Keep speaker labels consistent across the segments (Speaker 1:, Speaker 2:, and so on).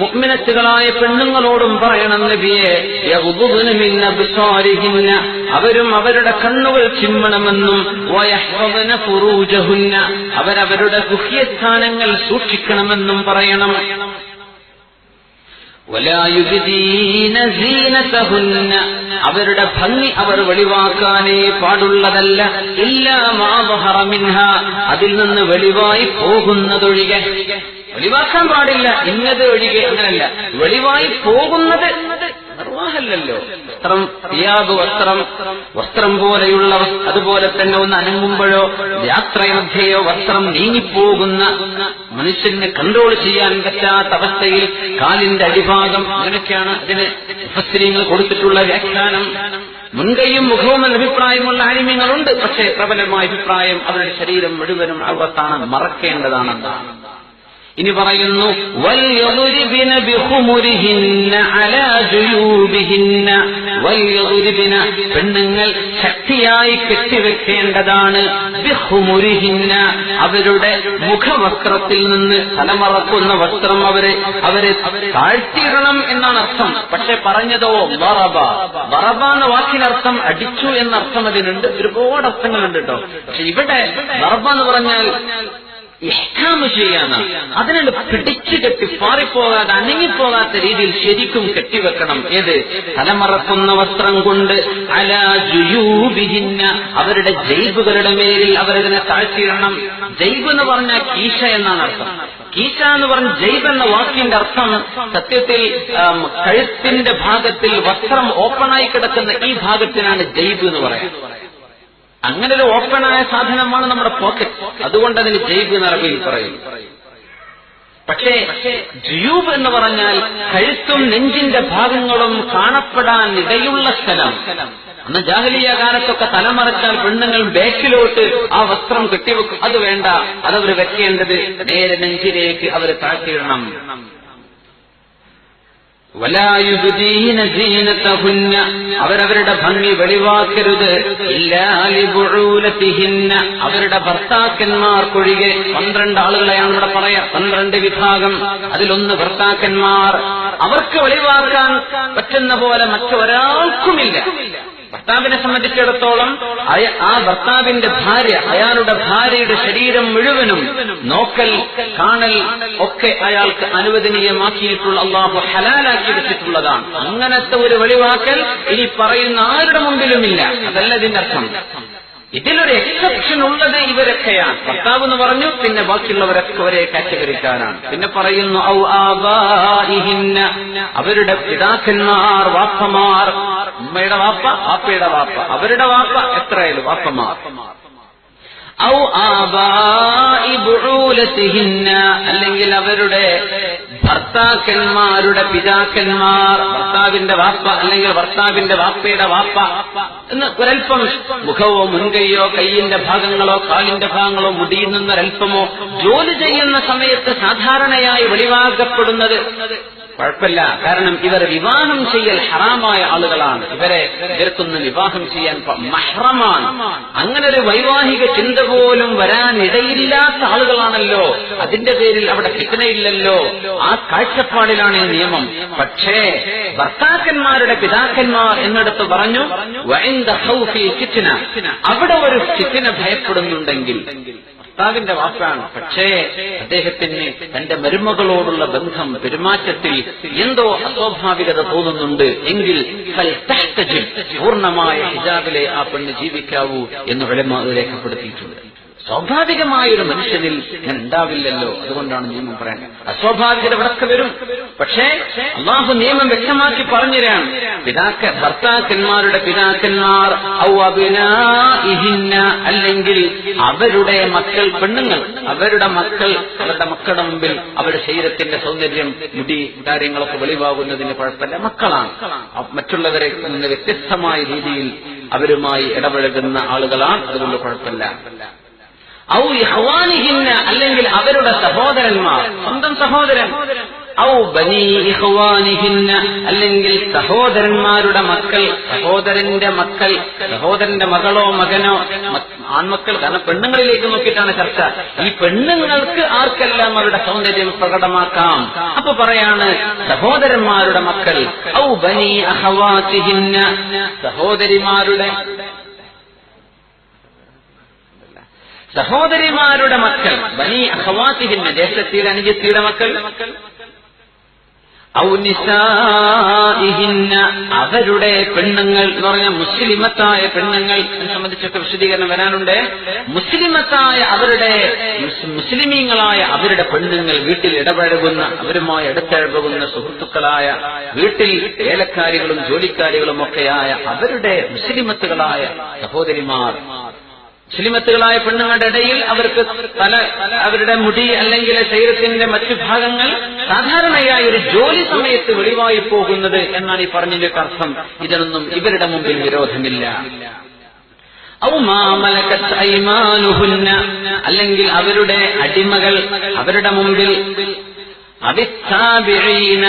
Speaker 1: മുഅ്മിനത്തുകളായ പെണ്ണുങ്ങളോടും പറയണം നബിയെ അവരും അവരുടെ കണ്ണുകൾ ചിമ്മണമെന്നും അവരവരുടെ ഗുഹ്യസ്ഥാനങ്ങൾ സൂക്ഷിക്കണമെന്നും പറയണം. അവരുടെ ഭംഗി അവർ വെളിവാക്കാനേ പാടുള്ളതല്ല. ഇല്ലാ മാ മിൻഹ. അതിൽ നിന്ന് വെളിവായി പോകുന്നതൊഴികെ. വെളിവാക്കാൻ പാടില്ല. ഇന്നത് ഒഴികെ അങ്ങനല്ല. വെളിവായി പോകുന്നത് നിർവാഹമല്ലല്ലോ വസ്ത്രം തിയാബ് വസ്ത്രം വസ്ത്രം പോലെയുള്ള അതുപോലെ തന്നെ ഒന്ന് അനങ്ങുമ്പോഴോ യാത്രയമധ്യയോ വസ്ത്രം നീങ്ങിപ്പോകുന്ന മനുഷ്യനെ കൺട്രോൾ ചെയ്യാൻ പറ്റാത്ത അവസ്ഥയിൽ കാലിന്റെ അടിഭാഗം അങ്ങനെയൊക്കെയാണ് അതിന് ഉപസ്ത്രീങ്ങൾ കൊടുത്തിട്ടുള്ള വ്യാഖ്യാനം. മുൻകൈയും മുഖവും എന്ന അഭിപ്രായമുള്ള ആനിമ്യങ്ങളുണ്ട് പക്ഷേ പ്രബലമായ അഭിപ്രായം അവരുടെ ശരീരം മുഴുവനും അവസ്ഥാനം മറക്കേണ്ടതാണെന്നാണ്. ഇനി പറയുന്നു പെണ്ണുങ്ങൾ ശക്തിയായി കെട്ടിവെക്കേണ്ടതാണ്. അവരുടെ മുഖവസ്ത്രത്തിൽ നിന്ന് തലമറക്കുന്ന വസ്ത്രം അവരെ അവരെ താഴ്ത്തിയിടണം എന്നാണ് അർത്ഥം. പക്ഷെ പറഞ്ഞതോ ബറബ ബറബ എന്ന വാക്കിനർത്ഥം അടിച്ചു എന്നർത്ഥം അതിനുണ്ട്. ഒരുപാട് അർത്ഥങ്ങളുണ്ട് കേട്ടോ. പക്ഷെ ഇവിടെ ബറബ എന്ന് പറഞ്ഞാൽ ഇഹ്കാമ് ചെയ്യാന. അതിനെ പിടിച്ചു കെട്ടി പാറിപ്പോകാതെ അനങ്ങിപ്പോകാത്ത രീതിയിൽ ശരിക്കും കെട്ടിവെക്കണം. ഏത്? തലമറക്കുന്ന വസ്ത്രം കൊണ്ട് അല ജുയൂബിഹിന്ന. അവരുടെ ജൈബുകളുടെ മേലിൽ അവരതിനെ താഴ്ത്തിയിടണം. ജൈബ് എന്ന് പറഞ്ഞ കീശ എന്നാണ് അർത്ഥം. കീശ എന്ന് പറഞ്ഞ ജൈബ് എന്ന വാക്കിന്റെ അർത്ഥം സത്യത്തിൽ കഴുത്തിന്റെ ഭാഗത്തിൽ വസ്ത്രം ഓപ്പണായി കിടക്കുന്ന ഈ ഭാഗത്തിനാണ് ജൈബ് എന്ന് പറയുന്നത്. അങ്ങനെ ഒരു ഓപ്പണായ സാധനമാണ് നമ്മുടെ പോക്കറ്റ് അതുകൊണ്ട് അതിന് ജൈബ് എന്ന് അറബിയിൽ പറയും. പക്ഷേ ജയൂബ് എന്ന് പറഞ്ഞാൽ കഴുത്തും നെഞ്ചിന്റെ ഭാഗങ്ങളും കാണപ്പെടാൻ ഇടയുള്ള സ്ഥലം. അന്ന് ജാഹലിയ കാലത്തൊക്കെ തലമറച്ചാൽ പെണ്ണുങ്ങൾ ബാക്കിലോട്ട് ആ വസ്ത്രം കെട്ടിവെക്കും. അത് വേണ്ട. അതവർ വെക്കേണ്ടത് നേരെ നെഞ്ചിലേക്ക് അവർ താഴ്ത്തിയിടണം. അവരവരുടെ ഭംഗി വെളിവാക്കരുത്. അവരുടെ ഭർത്താക്കന്മാർക്കൊഴികെ പന്ത്രണ്ട് ആളുകളെയാണ് ഇവിടെ പറയാ. പന്ത്രണ്ട് വിഭാഗം. അതിലൊന്ന് ഭർത്താക്കന്മാർ. അവർക്ക് വെളിവാക്കാൻ പറ്റുന്ന പോലെ മറ്റൊരാൾക്കുമില്ല. ഭർത്താവിനെ സംബന്ധിച്ചിടത്തോളം ആ ഭർത്താവിന്റെ ഭാര്യ അയാളുടെ ഭാര്യയുടെ ശരീരം മുഴുവനും നോക്കൽ കാണൽ ഒക്കെ അയാൾക്ക് അനുവദനീയമാക്കിയിട്ടുള്ള അള്ളാഹു ഹലാലാക്കി വെച്ചിട്ടുള്ളതാണ്. അങ്ങനത്തെ ഒരു വെളിവാക്കൽ ഇനി പറയുന്ന ആരുടെ മുമ്പിലുമില്ല. അതല്ല ഇതിന്റെ അർത്ഥം. ഇതിലൊരു എക്സെപ്ഷൻ ഉള്ളത് ഇവരൊക്കെയാണ്. ഭർത്താവ് എന്ന് പറഞ്ഞു പിന്നെ ബാക്കിയുള്ളവരൊക്കെ ഒരേ കാറ്റഗറിക്കാരാണ്. പിന്നെ പറയുന്നു ഔ അവരുടെ പിതാക്കന്മാർ വാപ്പമാർ. ഉമ്മയുടെ വാപ്പ വാപ്പയുടെ വാപ്പ. അവരുടെ വാപ്പ എത്രയായാലും വാപ്പമാർ. ഔ അല്ലെങ്കിൽ അവരുടെ ഭർത്താക്കന്മാരുടെ പിതാക്കന്മാർ ഭർത്താവിന്റെ വാപ്പ അല്ലെങ്കിൽ ഭർത്താവിന്റെ വാപ്പയുടെ വാപ്പ എന്ന് ഒരൽപ്പം മുഖവോ മുൻകൈയോ കൈയിന്റെ ഭാഗങ്ങളോ കാലിന്റെ ഭാഗങ്ങളോ മുടിയിൽ നിന്നൊരൽപ്പമോ ജോലി ചെയ്യുന്ന സമയത്ത് സാധാരണയായി വെളിവാക്കപ്പെടുന്നത് കുഴപ്പമില്ല. കാരണം ഇവർ വിവാഹം ചെയ്യൽ ഹറാമായ ആളുകളാണ്. ഇവരെ ഇവർക്കൊന്ന് വിവാഹം ചെയ്യാൻ മഹ്റമാണ്. അങ്ങനെ ഒരു വൈവാഹിക ചിന്ത പോലും വരാനിടയില്ലാത്ത ആളുകളാണല്ലോ. അതിന്റെ പേരിൽ അവിടെ കിട്ടണയില്ലല്ലോ ആ കാഴ്ചപ്പാടിലാണ് ഈ നിയമം. പക്ഷേ ഭർത്താക്കന്മാരുടെ പിതാക്കന്മാർ എന്നിടത്ത് പറഞ്ഞു അവിടെ ഒരു ഫിത്തിന ഭയപ്പെടുന്നുണ്ടെങ്കിൽ ഭർത്താവിന്റെ വാക്കാണ് പക്ഷേ അദ്ദേഹത്തിന് തന്റെ മരുമകളോടുള്ള ബന്ധം പെരുമാറ്റത്തിൽ എന്തോ അസ്വാഭാവികത തോന്നുന്നുണ്ട് എങ്കിൽ. പൂർണമായ ഹിജാബിലെ ആ പെണ്ണ് ജീവിക്കാവൂ എന്ന് വിലമ രേഖപ്പെടുത്തിയിട്ടുണ്ട് സ്വാഭാവികമായ ഒരു മനുഷ്യനിൽ ഞാൻ ഉണ്ടാവില്ലല്ലോ. അതുകൊണ്ടാണ് നിയമം പറയാൻ അസ്വാഭാവികത ഇവിടൊക്കെ വരും. പക്ഷേ അള്ളാഹു നിയമം വ്യക്തമാക്കി പറഞ്ഞുതരാണ്. പിതാക്ക ഭർത്താക്കന്മാരുടെ പിതാക്കന്മാർ അല്ലെങ്കിൽ അവരുടെ മക്കൾ പെണ്ണുങ്ങൾ അവരുടെ മക്കൾ അവരുടെ മക്കളുടെ മുമ്പിൽ അവരുടെ ശരീരത്തിന്റെ സൗന്ദര്യം മുടി കാര്യങ്ങളൊക്കെ വെളിവാകുന്നതിന് കുഴപ്പമില്ല. മക്കളാണ്. മറ്റുള്ളവരെ വ്യത്യസ്തമായ രീതിയിൽ അവരുമായി ഇടപഴകുന്ന ആളുകളാണ്. അതുകൊണ്ട് കുഴപ്പമില്ല. ഔ ഇഹ്വാനിഹിന്ന അല്ലെങ്കിൽ അവരുടെ സഹോദരന്മാർ. സ്വന്തം സഹോദരൻ. ഔ ബനി ഇഹ്വാനിഹിന്ന അല്ലെങ്കിൽ സഹോദരന്മാരുടെ മക്കൾ സഹോദരന്റെ മക്കൾ സഹോദരന്റെ മകളോ മകനോ ആൺമക്കൾ കാരണം പെണ്ണുങ്ങളിലേക്ക് നോക്കിയിട്ടാണ് ചർച്ച. ഈ പെണ്ണുങ്ങൾക്ക് ആർക്കെല്ലാം അവരുടെ സൗന്ദര്യം പ്രകടമാക്കാം? അപ്പൊ പറയാണ് സഹോദരന്മാരുടെ മക്കൾ. ഔ ബനി അഹവാ സഹോദരിമാരുടെ സഹോദരിമാരുടെ മക്കൾ ബനി അഹവാത്തിഹിന്റെ ദേശത്തിയുടെ അനുജത്തിയുടെ മക്കൾ. അവരുടെ പെണ്ണുങ്ങൾ എന്ന് പറഞ്ഞ മുസ്ലിമത്തായ പെണ്ണുങ്ങൾ സംബന്ധിച്ചൊക്കെ വിശദീകരണം വരാനുണ്ട്. മുസ്ലിമത്തായ അവരുടെ മുസ്ലിമീങ്ങളായ അവരുടെ പെണ്ണുങ്ങൾ വീട്ടിൽ ഇടപഴകുന്ന അവരുമായി അടുത്തിടപഴകുന്ന സുഹൃത്തുക്കളായ വീട്ടിൽ ഏലക്കാരികളും ജോലിക്കാരികളും ഒക്കെയായ അവരുടെ മുസ്ലിമത്തുകളായ സഹോദരിമാർ മുസ്ലിമത്തുകളായ പെണ്ണുങ്ങളുടെ ഇടയിൽ അവർക്ക് പല അവരുടെ മുടി അല്ലെങ്കിൽ ശരീരത്തിന്റെ മറ്റു ഭാഗങ്ങൾ സാധാരണയായി ഒരു ജോലി സമയത്ത് വെളിവായി പോകുന്നത് എന്നാണ് ഈ പറഞ്ഞതിന്റെ അർത്ഥം. ഇതിനൊന്നും ഇവരുടെ മുമ്പിൽ വിരോധമില്ല. അല്ലെങ്കിൽ അവരുടെ അടിമകൾ അവരുടെ മുമ്പിൽ. അവിത്താബിഈന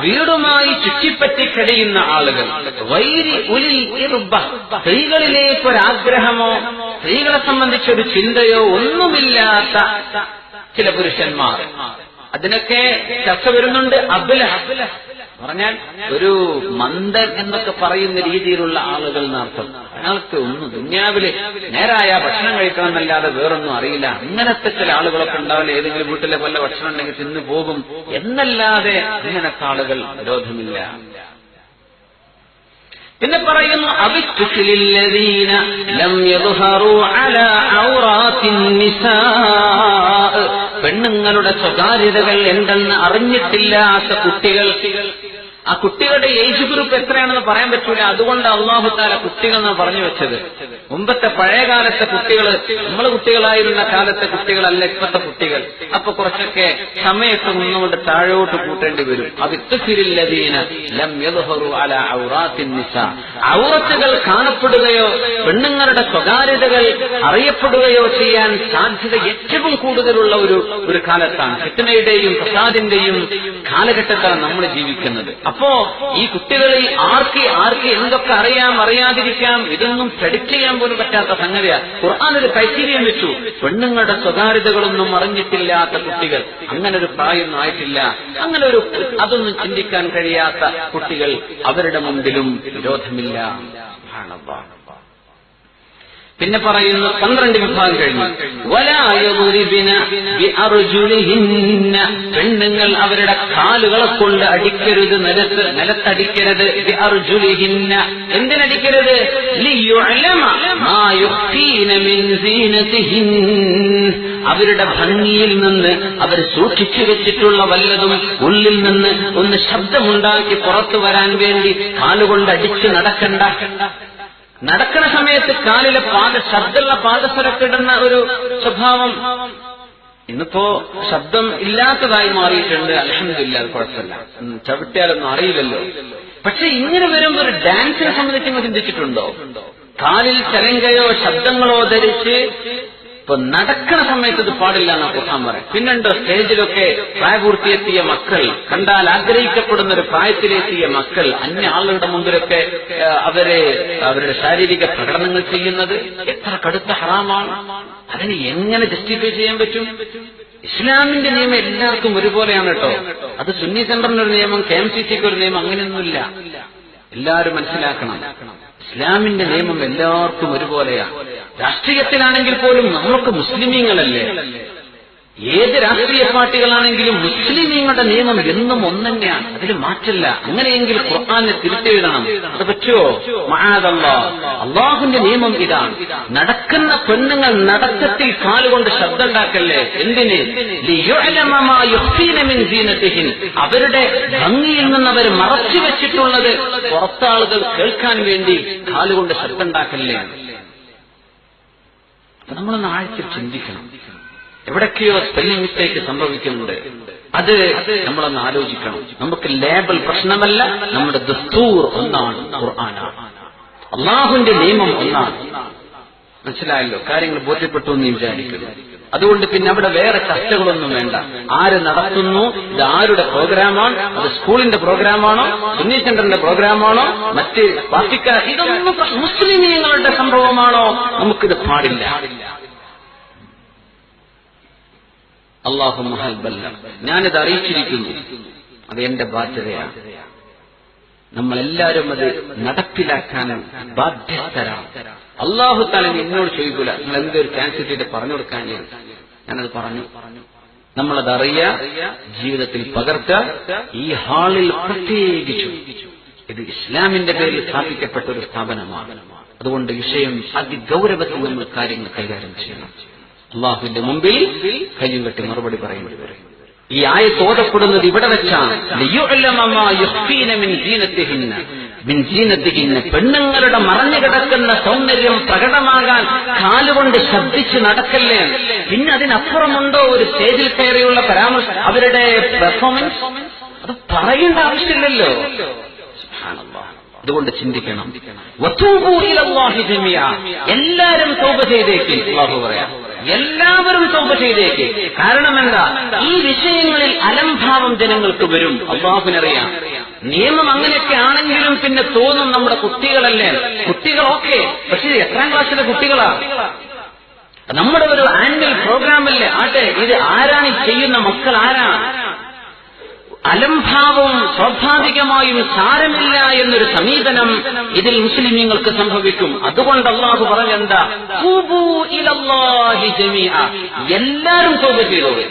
Speaker 1: വീടുമായി ചുറ്റിപ്പറ്റി കഴിയുന്ന ആളുകൾ. വൈരി ഉലിൽ ഇർബ. സ്ത്രീകളിലേക്കൊരാഗ്രഹമോ സ്ത്രീകളെ സംബന്ധിച്ചൊരു ചിന്തയോ ഒന്നുമില്ലാത്ത ചില പുരുഷന്മാർ. അതിനൊക്കെ ചർച്ച വരുന്നുണ്ട്. അബുല പറഞ്ഞാൽ ഒരു മന്ദൻ എന്നൊക്കെ പറയുന്ന രീതിയിലുള്ള ആളുകൾ എന്നർത്ഥം. അയാൾക്ക് ഒന്നും ദുന്യാവിൽ നേരായ ഭക്ഷണം കഴിക്കണമെന്നല്ലാതെ വേറൊന്നും അറിയില്ല. അങ്ങനത്തെ ചില ആളുകളൊക്കെ ഉണ്ടാവില്ല? ഏതെങ്കിലും വീട്ടിലെ വല്ല ഭക്ഷണം ഉണ്ടെങ്കിൽ തിന്നു പോകും എന്നല്ലാതെ അങ്ങനത്തെ ആളുകൾ വിരോധമില്ല. പിന്നെ പറയുന്നു അവിത്തുഖിലില്ലദീന ലം യദ്ഹറൂ അലാ ഔറാത്തിൻ നിസാ പെണ്ണുങ്ങളുടെ സ്വകാര്യതകൾ എന്തെന്ന് അറിഞ്ഞിട്ടില്ലാത്ത കുട്ടികൾ ആ കുട്ടികളുടെ ഏജ് ഗ്രൂപ്പ് എത്രയാണെന്ന് പറയാൻ പറ്റൂല. അതുകൊണ്ട് അള്ളാഹുത്താല കുട്ടികൾ എന്ന് പറഞ്ഞു വെച്ചത്. മുമ്പത്തെ പഴയ കാലത്തെ കുട്ടികൾ നമ്മൾ കുട്ടികളായിരുന്ന കാലത്തെ കുട്ടികളല്ല ഇപ്പോഴത്തെ കുട്ടികൾ. അപ്പൊ കുറച്ചൊക്കെ സമയത്ത് നിന്നുകൊണ്ട് താഴോട്ട് കൂട്ടേണ്ടി വരും. അത് ഔറത്തുകൾ കാണപ്പെടുകയോ പെണ്ണുങ്ങളുടെ സ്വകാര്യതകൾ അറിയപ്പെടുകയോ ചെയ്യാൻ സാധ്യത ഏറ്റവും കൂടുതലുള്ള ഒരു ഒരു കാലത്താണ്. ഫിത്തനയുടെയും പ്രസാദിന്റെയും കാലഘട്ടത്താണ് നമ്മൾ ജീവിക്കുന്നത്. അപ്പോ ഈ കുട്ടികളിൽ ആർക്ക് ആർക്ക് എന്തൊക്കെ അറിയാം അറിയാതിരിക്കാം ഇതൊന്നും സ്റ്റഡി ചെയ്യാൻ പോലും പറ്റാത്ത സംഗതിയാണ് ഖുർആൻ ഒരു ക്രൈറ്റീരിയം വെച്ചു. പെണ്ണുങ്ങളുടെ സ്വകാര്യതകളൊന്നും അറിഞ്ഞിട്ടില്ലാത്ത കുട്ടികൾ. അങ്ങനെ ഒരു പ്രായമൊന്നും ആയിട്ടില്ല. അങ്ങനെ ഒരു അതൊന്നും ചിന്തിക്കാൻ കഴിയാത്ത കുട്ടികൾ അവരുടെ മുമ്പിലും വിരോധമില്ല. പിന്നെ പറയുന്നു പന്ത്രണ്ട് വിഭാഗം കഴിഞ്ഞു. പെണ്ണുങ്ങൾ അവരുടെ കാലുകളെ കൊണ്ട് അടിക്കരുത് നിലത്ത് നിലത്തടിക്കരുത് ബിഅർജുലിഹിന്ന എന്തിനടിക്കരുത്? അവരുടെ ഭംഗിയിൽ നിന്ന് അവർ സൂക്ഷിച്ചു വെച്ചിട്ടുള്ള വല്ലതും ഉള്ളിൽ നിന്ന് ഒന്ന് ശബ്ദമുണ്ടാക്കി പുറത്തു വരാൻ വേണ്ടി കാലുകൊണ്ട് അടിച്ചു നടക്കണ്ട. നടക്കുന്ന സമയത്ത് കാലിലെ പാദ ശബ്ദമുള്ള പാദസരക്കിടുന്ന ഒരു സ്വഭാവം. ഇന്നിപ്പോ ശബ്ദം ഇല്ലാത്തതായി മാറിയിട്ടുണ്ട്. അലഹമില്ല അത് കുഴപ്പമില്ല. ചവിട്ടിയാലൊന്നും അറിയില്ലല്ലോ. പക്ഷെ ഇങ്ങനെ വരുമ്പോ ഒരു ഡാൻസിനെ സംബന്ധിച്ച് ചിന്തിച്ചിട്ടുണ്ടോ? കാലിൽ ചരങ്കയോ ശബ്ദങ്ങളോ ധരിച്ച് ഇപ്പൊ നടക്കുന്ന സമയത്ത് ഇത് പാടില്ല എന്നാ ഖുർആൻ പറയും. പിന്നുണ്ടോ സ്റ്റേജിലൊക്കെ പ്രായപൂർത്തിയെത്തിയ മക്കൾ കണ്ടാൽ ആഗ്രഹിക്കപ്പെടുന്ന ഒരു പ്രായത്തിലെത്തിയ മക്കൾ അന്യ ആളുകളുടെ മുമ്പിലൊക്കെ അവരെ അവരുടെ ശാരീരിക പ്രകടനങ്ങൾ ചെയ്യുന്നത് എത്ര കടുത്ത ഹറാമാണ്. അതിനെ എങ്ങനെ ജസ്റ്റിഫൈ ചെയ്യാൻ പറ്റും? ഇസ്ലാമിന്റെ നിയമം എല്ലാവർക്കും ഒരുപോലെയാണ് കേട്ടോ. അത് സുന്നി സെന്ററിന് ഒരു നിയമം കെ എം സി സിക്ക് ഒരു നിയമം അങ്ങനെയൊന്നുമില്ല. എല്ലാവരും മനസ്സിലാക്കണം. ഇസ്ലാമിന്റെ നിയമം എല്ലാവർക്കും ഒരുപോലെയാണ്. രാഷ്ട്രീയത്തിലാണെങ്കിൽ പോലും നമ്മൾക്ക് മുസ്ലിമീങ്ങളല്ലേ? ഏത് രാഷ്ട്രീയ പാർട്ടികളാണെങ്കിലും മുസ്ലിമീങ്ങളുടെ നിയമം എന്നും ഒന്നെന്നെയാണ്. അതിൽ മാറ്റല്ല. അങ്ങനെയെങ്കിൽ ഖുർആാനെ തിരുത്തെഴുതണം അത് പറ്റുമോ? മഹാദല്ല. അള്ളാഹുന്റെ നിയമം ഇതാണ്. നടക്കുന്ന പെണ്ണുങ്ങൾ നടക്കത്തിൽ കാലുകൊണ്ട് ശബ്ദം ഉണ്ടാക്കല്ലേ എന്തിന്. അവരുടെ ഭംഗിയിൽ നിന്ന് അവർ മറച്ചു വെച്ചിട്ടുള്ളത് പുറത്താളുകൾ കേൾക്കാൻ വേണ്ടി കാലുകൊണ്ട് ശബ്ദം ഉണ്ടാക്കല്ലേ അപ്പൊ നമ്മളൊന്ന് ആഴ്ച ചിന്തിക്കണം. എവിടൊക്കെയോ സ്പെല്ലിംഗ് മിസ്റ്റേക്ക് സംഭവിക്കുന്നുണ്ട്. അത് നമ്മളൊന്ന് ആലോചിക്കണം. നമുക്ക് ലേബൽ പ്രശ്നമല്ല നമ്മുടെ ദസ്തൂർ ഒന്നാണ് ഖുർആനാണ് അള്ളാഹുവിന്റെ നിയമം ഒന്നാണ്. മനസ്സിലായല്ലോ? കാര്യങ്ങൾ ബോധ്യപ്പെട്ടു എന്ന് വിചാരിക്കുന്നു അതുകൊണ്ട് പിന്നെ അവിടെ വേറെ ചർച്ചകളൊന്നും വേണ്ട. ആര് നടത്തുന്നു? ഇത് ആരുടെ പ്രോഗ്രാമാണ്? അത് സ്കൂളിന്റെ പ്രോഗ്രാമാണോ? സുന്നി സെന്ററിന്റെ പ്രോഗ്രാമാണോ? മറ്റ് പാർട്ടിക്കാർ ഇതൊന്നും മുസ്ലിമീങ്ങളുടെ സംഭവമാണോ? നമുക്കിത് പാടില്ല. അള്ളാഹു മഹൽബല്ല ഞാനിത് അറിയിച്ചിരിക്കുന്നു. അത് എന്റെ ബാധ്യതയാണ്. നമ്മളെല്ലാരും അത് നടപ്പിലാക്കാൻ ബാധ്യസ്ഥരാണ്. അള്ളാഹു തല എന്നോട് ചോദിക്കൂല. നിങ്ങൾ എന്തൊരു കിട്ടിയിട്ട് പറഞ്ഞു കൊടുക്കാൻ ഞാൻ ഞാനത് പറഞ്ഞു. നമ്മളത് അറിയുക ജീവിതത്തിൽ പകർത്തുക ഈ ഹാളിൽ പ്രത്യേകിച്ചു ഇത് ഇസ്ലാമിന്റെ പേരിൽ സ്ഥാപിക്കപ്പെട്ട ഒരു സ്ഥാപനമാണ്. അതുകൊണ്ട് വിഷയം അതിഗൗരവത്തിൽ നമ്മൾ കാര്യങ്ങൾ കൈകാര്യം ചെയ്യണം. അള്ളാഹുവിന്റെ മുമ്പിൽ കയ്യും കെട്ടി മറുപടി പറയേണ്ടി വരും ഈ ആയത്ത് ഓതപ്പെടുന്നത് ഇവിടെ വെച്ചാണ്. സീനത്തിഹിന്ന. പെണ്ണുങ്ങളുടെ മറഞ്ഞു കിടക്കുന്ന സൗന്ദര്യം പ്രകടമാകാൻ കാലുകൊണ്ട് ശബ്ദിച്ച് നടക്കല്ലേ? പിന്നെ അതിനപ്പുറമുണ്ടോ ഒരു സ്റ്റേജിൽ കയറിയുള്ള പരാമർശം അവരുടെ പെർഫോമൻസ് അത് പറയേണ്ട ആവശ്യമില്ലല്ലോ. അതുകൊണ്ട് ചിന്തിക്കണം. എല്ലാവരും തോപ ചെയ്തേക്ക്. അല്ലാഹു പറയാം. എല്ലാവരും തോപ ചെയ്തേക്ക്. കാരണം എന്താ? ഈ വിഷയങ്ങളിൽ അലംഭാവം ജനങ്ങൾക്ക് വരും. അള്ളാഹുവിനറിയാം നിയമം അങ്ങനെയൊക്കെ ആണെങ്കിലും പിന്നെ തോന്നും നമ്മുടെ കുട്ടികളല്ലേ? കുട്ടികളൊക്കെ പക്ഷേ എത്രാം ക്ലാസ്സിലെ കുട്ടികളാ? നമ്മുടെ ഒരു ആനുവൽ പ്രോഗ്രാമല്ലേ? ആട്ടെ ഇത് ആരാണ് ചെയ്യുന്ന മക്കൾ ആരാണ് അലംഭാവവും സ്വാഭാവികമായും സാരമില്ല എന്നൊരു സമീപനം ഇതിൽ മുസ്ലിമീങ്ങൾക്ക് സംഭവിക്കും. അതുകൊണ്ട് അള്ളാഹു പറഞ്ഞെന്താ. എല്ലാരും തോപ ചെയ്തോളൂ.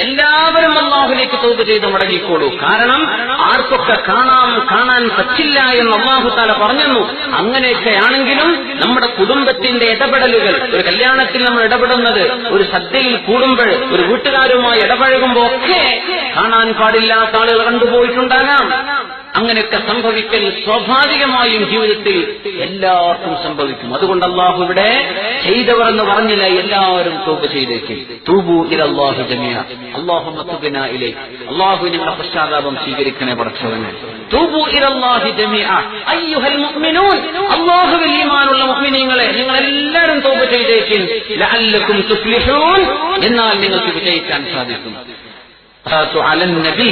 Speaker 1: എല്ലാവരും അള്ളാഹുലേക്ക് തോപ ചെയ്ത് മടങ്ങിക്കോളൂ. കാരണം ആർക്കൊക്കെ കാണാം കാണാൻ പറ്റില്ല എന്ന് അള്ളാഹു താല പറഞ്ഞു അങ്ങനെയൊക്കെയാണെങ്കിലും നമ്മുടെ കുടുംബത്തിന്റെ ഇടപെടലുകൾ ഒരു കല്യാണത്തിൽ നമ്മൾ ഇടപെടുന്നത് ഒരു സദ്യയിൽ കൂടുമ്പോൾ ഒരു വീട്ടുകാരുമായി ഇടപഴകുമ്പോ ഒക്കെ കാണാൻ പാടില്ലാത്ത ആളുകൾ കണ്ടുപോയിട്ടുണ്ടാകാം. അങ്ങനെയൊക്കെ സംഭവിക്കൽ സ്വാഭാവികമായും ജീവിതത്തിൽ എല്ലാവർക്കും സംഭവിക്കും അതുകൊണ്ട് അള്ളാഹു ഇവിടെ ചെയ്തവർ എന്ന് പറഞ്ഞില്ല എല്ലാവരും തൂബ് ചെയ്തേക്കും തൂബു ഇലല്ലാഹു ജമിയ അള്ളാഹു മത്തുബിന ഇലേ അള്ളാഹു നിങ്ങളുടെ പശ്ചാത്താപം സ്വീകരിക്കണേ പടച്ചവനെ തൂബു ഇലല്ലാഹി ജമിയ അയ്യുഹൽ മുഅ്മിനൂൻ അള്ളാഹുവിൽ ഈമാനുള്ള മുഅ്മിനീങ്ങളെ നിങ്ങൾ എല്ലാവരും തൂബ് ചെയ്തേക്കും ലഅല്ലക്കും തുഫ്ലിഹൂൻ എന്നാൽ നിങ്ങൾക്ക് വിജയിക്കാൻ സാധിക്കും الصلاة على النبي